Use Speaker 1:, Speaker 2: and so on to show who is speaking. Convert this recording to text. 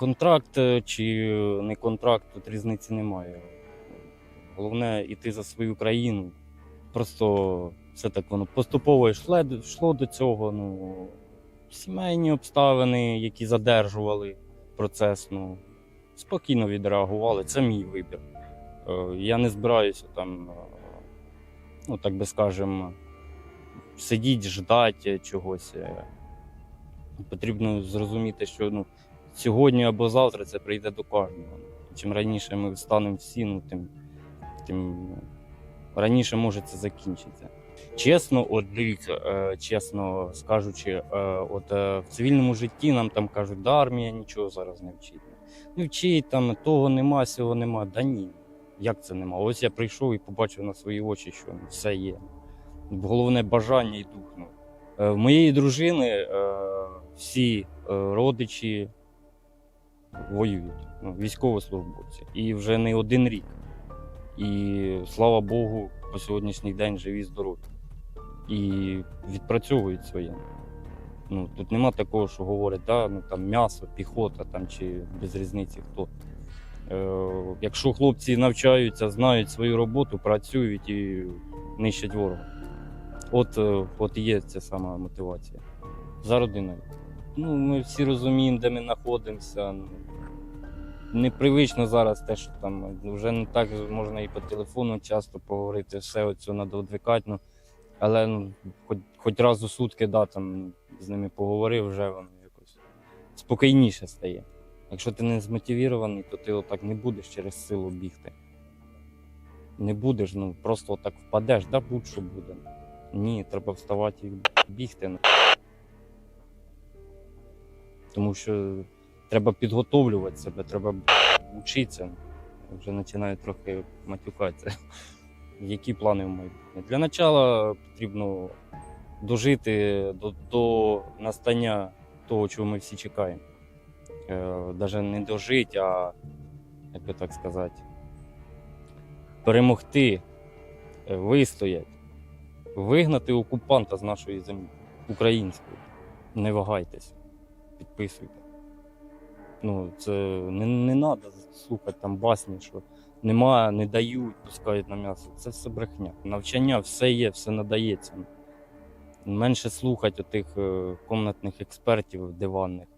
Speaker 1: Контракт е, чи не контракт, тут різниці немає. Головне йти за свою країну. Просто все так воно поступово йшло, йшло до цього. Ну, сімейні обставини, які задержували процес, ну, спокійно відреагували. Це мій вибір. Е, Я не збираюся там, е, ну так би скажемо, сидіти, ждати чогось. Е, Потрібно зрозуміти, що ну, сьогодні або завтра це прийде до кожного. Чим раніше ми встанемо всі, ну, тим, тим раніше може це закінчитися. Чесно, от дивіться, е, чесно скажучи, е, от е, в цивільному житті нам там кажуть, да, армія нічого зараз не вчить. Не вчить там, того нема, сього нема. Да ні. Як це нема? Ось я прийшов і побачив на свої очі, що ну, все є. Головне бажання і дух. Ну. В моєї дружини всі родичі воюють, ну, військовослужбовці. І вже не один рік. І слава Богу, по сьогоднішній день живі здорові. І відпрацьовують своє. Ну, тут нема такого, що говорять, да, ну, там м'ясо, піхота там, чи без різниці хто. Е, якщо хлопці навчаються, знають свою роботу, працюють і нищать ворога. От, е, от і є ця сама мотивація. За родиною. Ну, ми всі розуміємо, де ми знаходимося. Непривично зараз те, що там вже не так можна і по телефону часто поговорити, все одвикати. Ну, але ну, хоч, хоч раз у сутки да, там, з ними поговорив, вже воно якось спокійніше стає. Якщо ти не змотивірований, то ти отак не будеш через силу бігти. Не будеш, ну просто отак впадеш, да будь-що буде. Ні, треба вставати і бігти. ну. Тому що треба підготовлювати себе, треба вчитися. Вже починаю трохи матюкатися. Які плани в майбутнє? Для початку потрібно дожити до, до настання того, чого ми всі чекаємо. Навіть не дожити, а як би так сказати, перемогти, е, вистояти, вигнати окупанта з нашої землі української. Не вагайтесь, підписуйте. Ну, це не, не треба слухати там басні, що нема, не дають, пускають на м'ясо. Це все брехня. Навчання все є, все надається. Менше слухати тих комнатних експертів диванних.